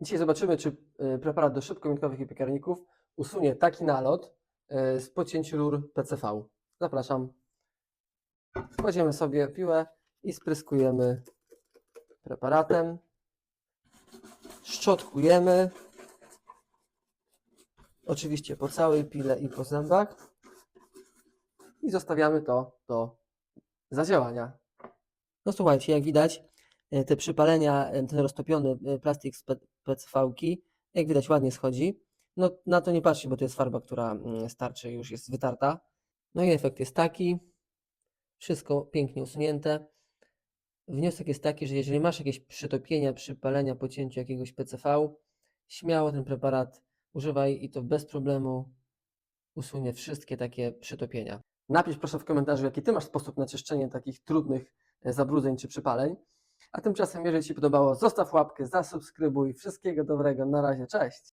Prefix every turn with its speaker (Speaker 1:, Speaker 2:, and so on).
Speaker 1: Dzisiaj zobaczymy, czy y, preparat do szybkomiętkowych i piekarników usunie taki nalot y, z pocięciu rur PCV. Zapraszam. Kładziemy sobie piłę i spryskujemy preparatem. Szczotkujemy. Oczywiście po całej pile i po zębach. I zostawiamy to do zadziałania. No słuchajcie, jak widać, e, te przypalenia, e, ten roztopiony e, plastik z PCV-ki, jak widać ładnie schodzi. No na to nie patrzcie, bo to jest farba, która mm, starczy, już jest wytarta. No i efekt jest taki. Wszystko pięknie usunięte. Wniosek jest taki, że jeżeli masz jakieś przytopienia, przypalenia, pocięcie jakiegoś PCV, śmiało ten preparat używaj i to bez problemu usunie wszystkie takie przytopienia. Napisz proszę w komentarzu, jaki Ty masz sposób na czyszczenie takich trudnych e, zabrudzeń czy przypaleń. A tymczasem, jeżeli Ci podobało, zostaw łapkę, zasubskrybuj. Wszystkiego dobrego. Na razie, cześć!